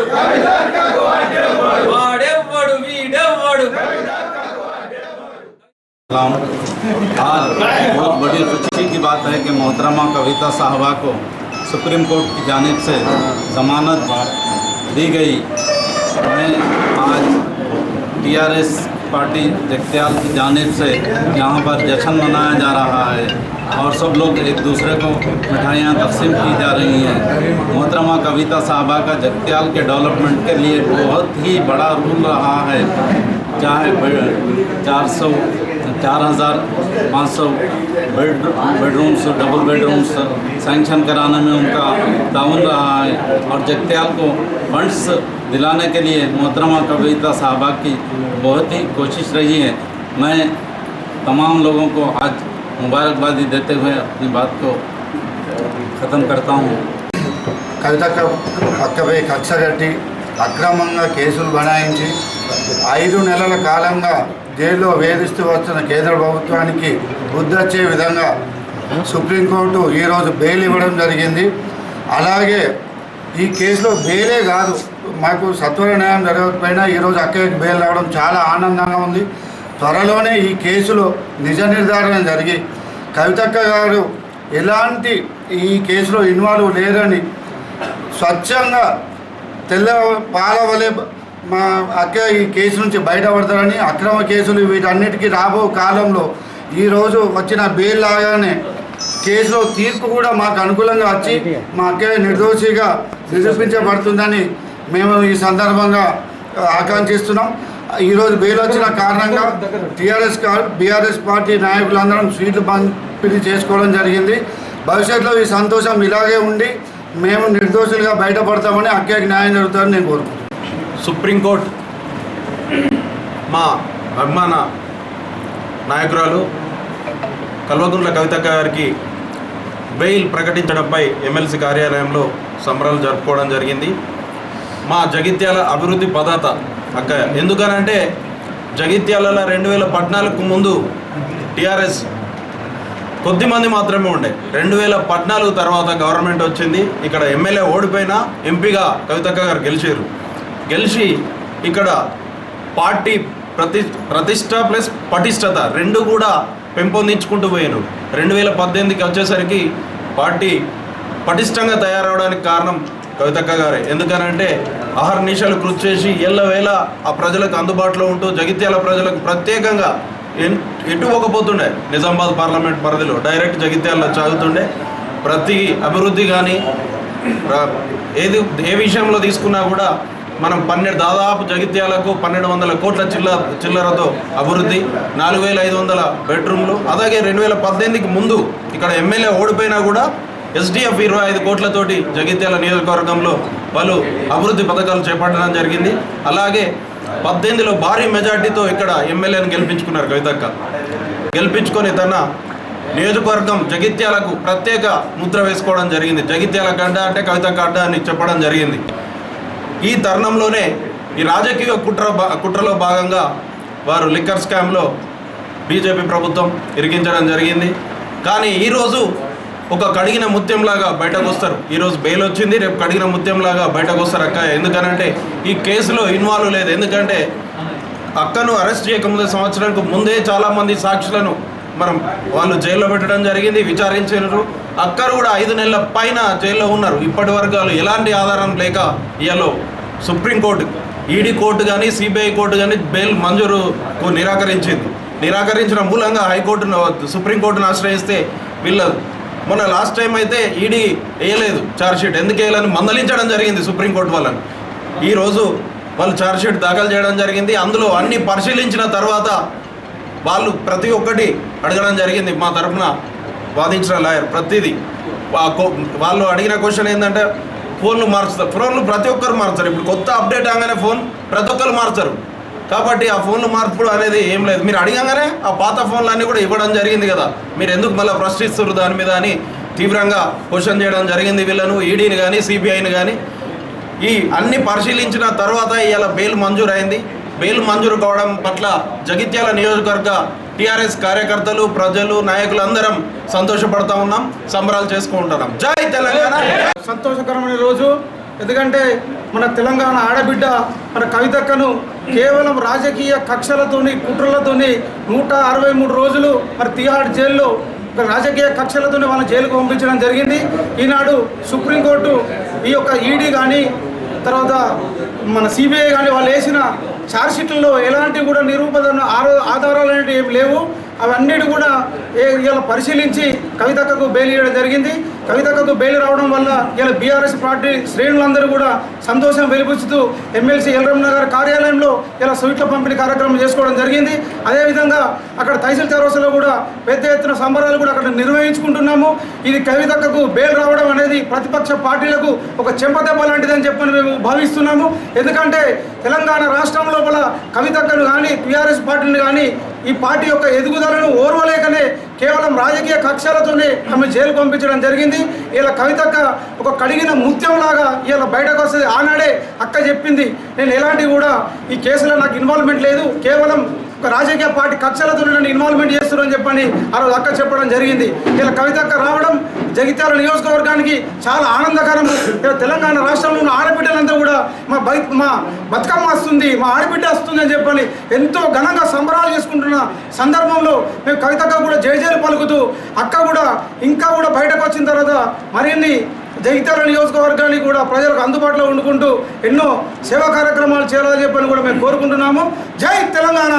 వాడెవ్వడు వాడెవ్వడు వీడెవ్వడు सलाम आज बहुत बड़ी खुशी की बात है कि मोहतरमा कविता साहबा को सुप्रीम कोर्ट की जानिब से ज़मानत दी गई मैं आज टीआरएस पार्टी जगत्याल की जानब से यहाँ पर जश्न मनाया जा रहा है और सब लोग एक दूसरे को मिठाइयाँ तकसीम की जा रही हैं। मोहतरमा कविता साहबा का जगत्याल के डेवलपमेंट के लिए बहुत ही बड़ा रोल रहा है। चाहे चार सौ चार हज़ार पाँच सौ bed bedrooms double bedrooms sanction कराने में उनका ताउन रहा है और जगत्याल को फंड्स दिलाने के लिए मोहतरमा कविता साहबा की बहुत ही कोशिश रही है मैं तमाम लोगों को आज मुबारकबादी देते हुए अपनी बात को ख़त्म करता हूँ కవిత పక్కపై కక్ష కట్టి అక్రమంగా కేసులు బనాయించి ఐదు నెలల కాలంగా జైల్లో వేధిస్తూ వస్తున్న కేంద్ర ప్రభుత్వానికి బుద్ధొచ్చే విధంగా సుప్రీంకోర్టు ఈరోజు బెయిల్ ఇవ్వడం జరిగింది. అలాగే ఈ కేసులో బెయిలే కాదు మాకు సత్వర న్యాయం జరగకపోయినా ఈరోజు అక్కడికి బెయిల్ రావడం చాలా ఆనందంగా ఉంది. త్వరలోనే ఈ కేసులో నిజ నిర్ధారణ జరిగి కవితక్క గారు ఎలాంటి ఈ కేసులో ఇన్వాల్వ్ లేరని స్వచ్ఛంగా తెల్ల పాలవలే మా అక్క ఈ కేసు నుంచి బయటపడతారని అక్రమ కేసులు వీటన్నిటికీ రాబో కాలంలో ఈరోజు వచ్చిన బెయిల్ లాగానే కేసులో తీర్పు కూడా మాకు అనుకూలంగా వచ్చి మా అక్క నిర్దోషిగా నిరూపించబడుతుందని మేము ఈ సందర్భంగా ఆకాంక్షిస్తున్నాం. ఈరోజు బెయిల్ వచ్చిన కారణంగా టీఆర్ఎస్ బీఆర్ఎస్ పార్టీ నాయకులందరం స్వీట్లు పంపిణీ చేసుకోవడం జరిగింది. భవిష్యత్తులో ఈ సంతోషం ఇలాగే ఉండి మేము నిర్దోషులుగా బయటపడతామని అక్కకి న్యాయం జరుగుతుందని నేను కోరుకుంటున్నాను. సుప్రీంకోర్టు మా అభిమాన నాయకురాలు కల్వకుంట్ల కవితక్క గారికి బెయిల్ ప్రకటించడంపై ఎమ్మెల్సీ కార్యాలయంలో సంబరాలు జరుపుకోవడం జరిగింది. మా జగిత్యాల అభివృద్ధి పదాత అక్క ఎందుకనంటే జగిత్యాలలో రెండు వేల పద్నాలుగుకు ముందు టీఆర్ఎస్ కొద్దిమంది మాత్రమే ఉండే. రెండు వేల పద్నాలుగు తర్వాత గవర్నమెంట్ వచ్చింది. ఇక్కడ ఎమ్మెల్యే ఓడిపోయినా ఎంపీగా కవితక్క గారు గెలిచారు. గెలిచి ఇక్కడ పార్టీ ప్రతి ప్రతిష్ట ప్లస్ పటిష్టత రెండు కూడా పెంపొందించుకుంటూ పోయాను రెండు వేల పద్దెనిమిదికి వచ్చేసరికి పార్టీ పటిష్టంగా తయారవడానికి కారణం కవితక్క గారే. ఎందుకనంటే అహర్నిశలు కృషి చేసి ఎల్లవేళ ఆ ప్రజలకు అందుబాటులో ఉంటూ జగిత్యాల ప్రజలకు ప్రత్యేకంగా ఎన్- ఎటు పోకపోతుండే? నిజామాబాద్ పార్లమెంట్ పరిధిలో డైరెక్ట్ జగిత్యాలలో చదువుతుండే. ప్రతి అభివృద్ధి కానీ ఏది ఏ విషయంలో తీసుకున్నా కూడా మనం పన్నెండు దాదాపు జగిత్యాలకు పన్నెండు వందల కోట్ల చిల్ల చిల్లరతో అభివృద్ధి నాలుగు వేల ఐదు వందల బెడ్రూమ్లు అలాగే రెండు వేల పద్దెనిమిదికి ముందు ఇక్కడ ఎమ్మెల్యే ఓడిపోయినా కూడా ఎస్డిఎఫ్ ఇరవై ఐదు కోట్లతోటి జగిత్యాల నియోజకవర్గంలో పలు అభివృద్ధి పథకాలు చేపట్టడం జరిగింది. అలాగే పద్దెనిమిదిలో భారీ మెజార్టీతో ఇక్కడ ఎమ్మెల్యేని గెలిపించుకున్నారు కవితక్క. గెలిపించుకొని తన నియోజకవర్గం జగిత్యాలకు ప్రత్యేక ముద్ర వేసుకోవడం జరిగింది. జగిత్యాల గడ్డ అంటే కవితక్క అడ్డ అని చెప్పడం జరిగింది. ఈ తరుణంలోనే ఈ రాజకీయ కుట్ర భా- కుట్రలో భాగంగా వారు లిక్కర్ స్కామ్లో బీజేపీ ప్రభుత్వం ఇరికించడం జరిగింది. కానీ ఈరోజు ఒక కడిగిన ముత్యంలాగా బయటకు వస్తారు. ఈరోజు బెయిల్ వచ్చింది రేపు కడిగిన ముత్యంలాగా బయటకు వస్తారు అక్క ఎందుకనంటే ఈ కేసులో ఇన్వాల్వ్ లేదు. ఎందుకంటే అక్కను అరెస్ట్ చేయకముందే సంవత్సరానికి ముందే చాలామంది సాక్షులను మనం వాళ్ళు జైల్లో పెట్టడం జరిగింది విచారించారు అక్కరు కూడా ఐదు నెలల పైన జైల్లో ఉన్నారు. ఇప్పటి వరకు వాళ్ళు ఎలాంటి ఆధారం లేక ఇవాళ సుప్రీంకోర్టు ఈడీ కోర్టు కానీ సిబిఐ కోర్టు కానీ బెయిల్ మంజూరుకు నిరాకరించింది. నిరాకరించిన మూలంగా హైకోర్టును సుప్రీంకోర్టును ఆశ్రయిస్తే వీళ్ళ మొన్న లాస్ట్ టైం అయితే ఈడీ వేయలేదు ఛార్జ్షీట్ ఎందుకు వేయాలని మందలించడం జరిగింది సుప్రీంకోర్టు వాళ్ళని. ఈరోజు వాళ్ళు ఛార్జ్షీట్ దాఖలు చేయడం జరిగింది. అందులో అన్ని పరిశీలించిన తర్వాత వాళ్ళు ప్రతి ఒక్కటి అడగడం జరిగింది మా తరఫున వాదించిన లాయర్ ప్రతిదీ. వాళ్ళు అడిగిన క్వశ్చన్ ఏంటంటే ఫోన్లు మార్చుతారు ఫోన్లు ప్రతి ఒక్కరు మార్చారు. ఇప్పుడు కొత్త అప్డేట్ అవగానే ఫోన్ ప్రతి ఒక్కరు మార్చారు. కాబట్టి ఆ ఫోన్లు మార్పుడు అనేది ఏం లేదు. మీరు అడిగంగానే ఆ పాత ఫోన్లు అన్నీ కూడా ఇవ్వడం జరిగింది కదా. మీరు ఎందుకు మళ్ళీ ప్రశ్నిస్తున్నారు దాని మీద అని తీవ్రంగా క్వశ్చన్ చేయడం జరిగింది వీళ్ళను ఈడీని కానీ సిబిఐని కానీ ఈ అన్ని పరిశీలించిన తర్వాత ఇవాళ బెయిల్ మంజూరు అయింది బెయిల్ మంజూరు కావడం పట్ల జగిత్యాల నియోజకవర్గ టీఆర్ఎస్ కార్యకర్తలు ప్రజలు నాయకులు అందరం సంతోషపడతా ఉన్నాం సంబరాలు చేసుకుంటున్నాం జై తెలంగాణ! సంతోషకరమైన రోజు. ఎందుకంటే మన తెలంగాణ ఆడబిడ్డ మన కవితక్కను కేవలం రాజకీయ కక్షలతోని కుట్రలతోని నూట అరవై మూడు రోజులు మరి తిహార్ జైల్లో రాజకీయ కక్షలతోనే వాళ్ళని జైలుకు పంపించడం జరిగింది. ఈనాడు సుప్రీంకోర్టు ఈ యొక్క ఈడీ కానీ తర్వాత మన సిబిఐ కానీ వాళ్ళు వేసిన ఛార్జ్షీట్లలో ఎలాంటి కూడా నిరూపణ ఆధారాలు అనేవి ఏమి లేవు. అవన్నిటి కూడా ఏ- ఇలా పరిశీలించి కవితక్కకు బెయిల్ ఇవ్వడం జరిగింది. కవితక్కకు బెయిల్ రావడం వల్ల ఇలా బీఆర్ఎస్ పార్టీ శ్రేణులందరూ కూడా సంతోషం వెలిపుచ్చుతూ ఎమ్మెల్సీ ఎల్రమ్మ గారి కార్యాలయంలో ఇలా స్వీట్ల పంపిణీ కార్యక్రమం చేసుకోవడం జరిగింది. అదేవిధంగా అక్కడ తహసీల్ చౌరస్లో కూడా పెద్ద ఎత్తున సంబరాలు కూడా అక్కడ నిర్వహించుకుంటున్నాము. ఇది కవితక్కకు బెయిల్ రావడం అనేది ప్రతిపక్ష పార్టీలకు ఒక చెంపదెబ్బ లాంటిదని చెప్పని మేము భావిస్తున్నాము. ఎందుకంటే తెలంగాణ రాష్ట్రం లోపల కవితక్కను కానీ టీఆర్ఎస్ పార్టీని కానీ ఈ పార్టీ యొక్క ఎదుగుదలను ఓర్వలేకనే కేవలం రాజకీయ కక్షలతోనే ఆమె జైలు పంపించడం జరిగింది. ఇలా కవితక్క ఒక కడిగిన ముత్యంలాగా ఇలా బయటకు వస్తుంది. ఆనాడే అక్క చెప్పింది. నేను ఎలాంటి కూడా ఈ కేసులో నాకు ఇన్వాల్వ్మెంట్ లేదు. కేవలం ఒక రాజకీయ పార్టీ కక్షలతో నన్ను ఇన్వాల్వ్మెంట్ చేస్తున్నారని చెప్పని ఆ రోజు అక్క చెప్పడం జరిగింది. ఇలా కవితక్క రావడం జగిత్యాల నియోజకవర్గానికి చాలా ఆనందకరం. ఇలా తెలంగాణ రాష్ట్రంలో ఉన్న ఆడబిడ్డలంతా కూడా మా బై మా బతుకమ్మ వస్తుంది మా ఆడబిడ్డ వస్తుంది అని చెప్పని ఎంతో ఘనంగా సంబరాలు చేసుకుంటున్న సందర్భంలో మేము కవితక్క కూడా జయజయలు పలుకుతూ అక్క కూడా ఇంకా కూడా బయటకు వచ్చిన తర్వాత మరిన్ని జగిత్యాల నియోజకవర్గానికి కూడా ప్రజలకు అందుబాటులో ఉండుకుంటూ ఎన్నో సేవా కార్యక్రమాలు చేయాలని చెప్పని కూడా మేము కోరుకుంటున్నాము. జై తెలంగాణ!